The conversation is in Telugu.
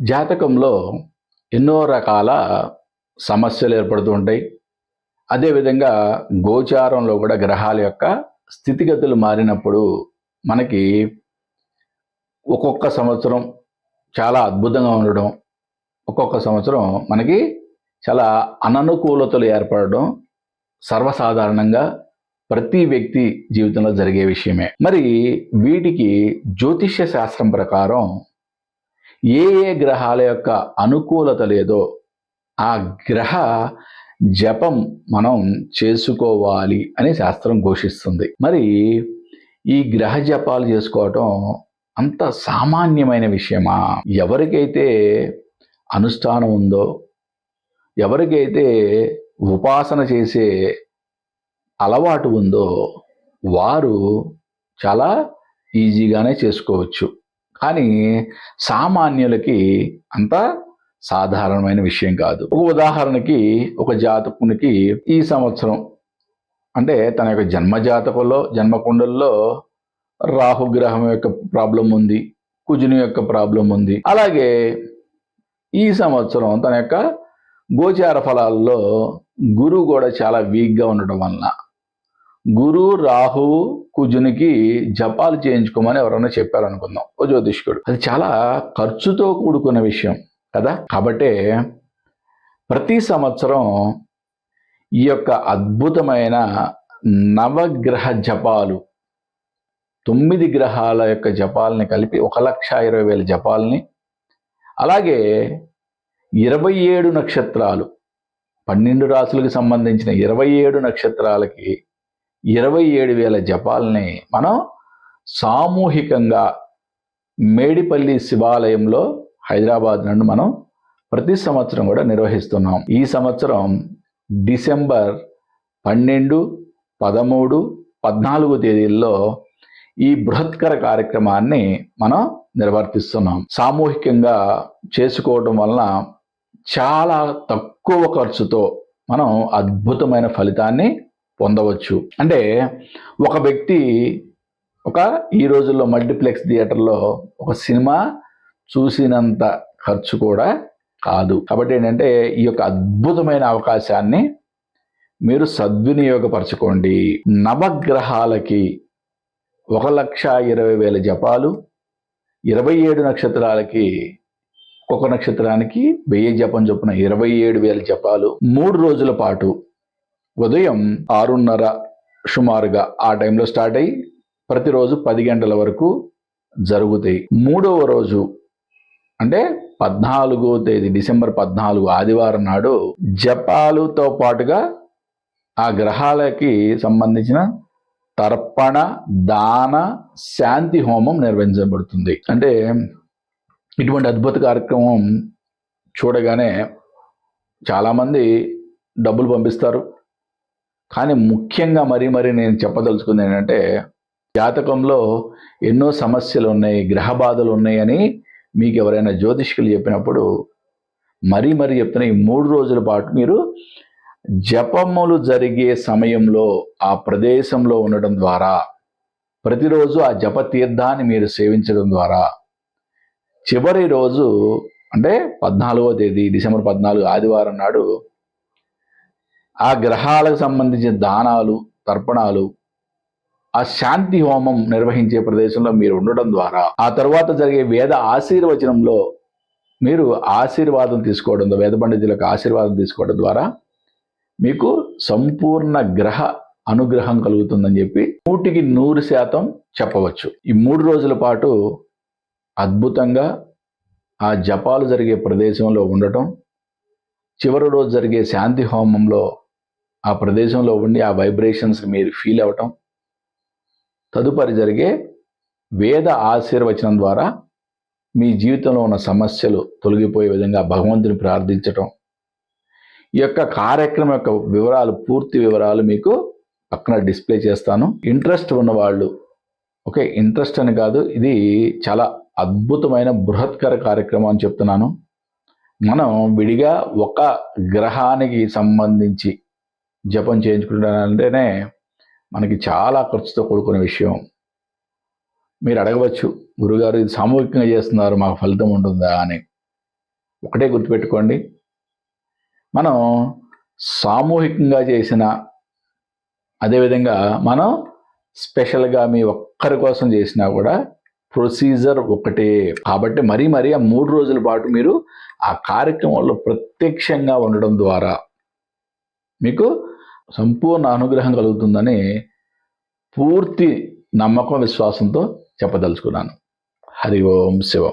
జాతకంలో ఎన్నో రకాల సమస్యలు ఏర్పడుతూ ఉంటాయి. అదేవిధంగా గోచారంలో కూడా గ్రహాల యొక్క స్థితిగతులు మారినప్పుడు మనకి ఒక్కొక్క సంవత్సరం చాలా అద్భుతంగా ఉండడం ఒక్కొక్క సంవత్సరం మనకి చాలా అననుకూలతలు ఏర్పడడం సర్వసాధారణంగా ప్రతి వ్యక్తి జీవితంలో జరిగే విషయమే. మరి వీటికి జ్యోతిష్య శాస్త్రం ప్రకారం ఏ ఏ గ్రహాల యొక్క అనుకూలత లేదో ఆ గ్రహ జపం మనం చేసుకోవాలి అని శాస్త్రం ఘోషిస్తుంది. మరి ఈ గ్రహ జపాలు చేసుకోవటం అంత సామాన్యమైన విషయమా? ఎవరికైతే అనుష్ఠానం ఉందో ఎవరికైతే ఉపాసన చేసే అలవాటు ఉందో వారు చాలా ఈజీగానే చేసుకోవచ్చు. కానీ సామాన్యులకి అంత సాధారణమైన విషయం కాదు. ఒక ఉదాహరణకి ఒక జాతకునికి ఈ సంవత్సరం అంటే తన యొక్క జన్మజాతకంలో జన్మకుండల్లో రాహుగ్రహం యొక్క ప్రాబ్లం ఉంది కుజుని యొక్క ప్రాబ్లం ఉంది. అలాగే ఈ సంవత్సరం తన యొక్క గోచార ఫలాల్లో గురువు కూడా చాలా వీక్గా ఉండటం వలన గురు రాహు కుజునికి జపాలు చేయించుకోమని ఎవరైనా చెప్పారనుకుందాం. ఓ జ్యోతిష్కుడు. అది చాలా ఖర్చుతో కూడుకున్న విషయం కదా? కాబట్టే ప్రతి సంవత్సరం ఈ యొక్క అద్భుతమైన నవగ్రహ జపాలు తొమ్మిది గ్రహాల యొక్క జపాలని కలిపి ఒక లక్ష ఇరవై వేల జపాలని అలాగే ఇరవై ఏడు నక్షత్రాలు పన్నెండు రాసులకు సంబంధించిన ఇరవై ఏడు నక్షత్రాలకి ఇరవై ఏడు వేల జపాలని మనం సామూహికంగా మేడిపల్లి శివాలయంలో హైదరాబాద్ నుండి మనం ప్రతి సంవత్సరం కూడా నిర్వహిస్తున్నాం. ఈ సంవత్సరం డిసెంబర్ పన్నెండు పదమూడు పద్నాలుగు తేదీల్లో ఈ బృహత్కర కార్యక్రమాన్ని మనం నిర్వర్తిస్తున్నాం. సామూహికంగా చేసుకోవడం వలన చాలా తక్కువ ఖర్చుతో మనం అద్భుతమైన ఫలితాన్ని పొందవచ్చు. అంటే ఒక వ్యక్తి ఒక ఈ రోజుల్లో మల్టీప్లెక్స్ థియేటర్లో ఒక సినిమా చూసినంత ఖర్చు కూడా కాదు. కాబట్టి ఏంటంటే ఈ యొక్క అద్భుతమైన అవకాశాన్ని మీరు సద్వినియోగపరచుకోండి. నవగ్రహాలకి ఒక లక్ష ఇరవై వేల జపాలు ఇరవై ఏడు నక్షత్రాలకి ఒక్కొక్క నక్షత్రానికి వెయ్యి జపం చొప్పున ఇరవై ఏడు వేల జపాలు. మూడు రోజుల పాటు ఉదయం ఆరున్నర సుమారుగా ఆ టైంలో స్టార్ట్ అయ్యి ప్రతిరోజు పది గంటల వరకు జరుగుతాయి. మూడవ రోజు అంటే పద్నాలుగో తేదీ డిసెంబర్ పద్నాలుగు ఆదివారం నాడు జపాలుతో పాటుగా ఆ గ్రహాలకి సంబంధించిన తర్పణ దాన శాంతి హోమం నిర్వహించబడుతుంది. అంటే ఇటువంటి అద్భుత కార్యక్రమం చూడగానే చాలామంది డబ్బులు పంపిస్తారు. కానీ ముఖ్యంగా మరీ మరీ నేను చెప్పదలుచుకుంది ఏంటంటే జాతకంలో ఎన్నో సమస్యలు ఉన్నాయి గ్రహ బాధలు ఉన్నాయని మీకు ఎవరైనా జ్యోతిష్కులు చెప్పినప్పుడు మరీ మరీ చెప్తున్న ఈ మూడు రోజుల పాటు మీరు జపములు జరిగే సమయంలో ఆ ప్రదేశంలో ఉండడం ద్వారా ప్రతిరోజు ఆ జప తీర్థాన్ని మీరు సేవించడం ద్వారా చివరి రోజు అంటే పద్నాలుగో తేదీ డిసెంబర్ పద్నాలుగు ఆదివారం నాడు ఆ గ్రహాలకు సంబంధించిన దానాలు తర్పణాలు ఆ శాంతి హోమం నిర్వహించే ప్రదేశంలో మీరు ఉండడం ద్వారా ఆ తర్వాత జరిగే వేద ఆశీర్వచనంలో మీరు ఆశీర్వాదం తీసుకోవడం వేద పండితులకు ఆశీర్వాదం తీసుకోవడం ద్వారా మీకు సంపూర్ణ గ్రహ అనుగ్రహం కలుగుతుందని చెప్పి నూటికి నూరు శాతం చెప్పవచ్చు. ఈ మూడు రోజుల పాటు అద్భుతంగా ఆ జపాలు జరిగే ప్రదేశంలో ఉండటం చివరి రోజు జరిగే శాంతి హోమంలో ఆ ప్రదేశంలో ఉండి ఆ వైబ్రేషన్స్ మీరు ఫీల్ అవ్వటం తదుపరి జరిగే వేద ఆశీర్వచనం ద్వారా మీ జీవితంలో ఉన్న సమస్యలు తొలగిపోయే విధంగా భగవంతుని ప్రార్థించటం. ఈ యొక్క కార్యక్రమం యొక్క వివరాలు పూర్తి వివరాలు మీకు పక్కన డిస్ప్లే చేస్తాను. ఇంట్రెస్ట్ ఉన్నవాళ్ళు ఓకే ఇంట్రెస్ట్ అని కాదు ఇది చాలా అద్భుతమైన బృహత్కర కార్యక్రమం అని చెప్తున్నాను. మనం విడిగా ఒక గ్రహానికి సంబంధించి జపం చేయించుకుంటానంటేనే మనకి చాలా ఖర్చుతో కూడుకున్న విషయం. మీరు అడగవచ్చు గురుగారు ఇది సామూహికంగా చేస్తున్నారు మాకు ఫలితం ఉంటుందా? అని. ఒకటే గుర్తుపెట్టుకోండి. మనం సామూహికంగా చేసిన అదేవిధంగా మనం స్పెషల్గా మీ ఒక్కరి కోసం చేసినా కూడా ప్రొసీజర్ ఒకటే. కాబట్టి మరీ మరీ ఆ మూడు రోజుల పాటు మీరు ఆ కార్యక్రమంలో ప్రత్యక్షంగా ఉండడం ద్వారా మీకు సంపూర్ణ అనుగ్రహం కలుగుతుందని పూర్తి నమ్మకం విశ్వాసంతో చెప్పదలుచుకున్నాను. హరి ఓం శివం.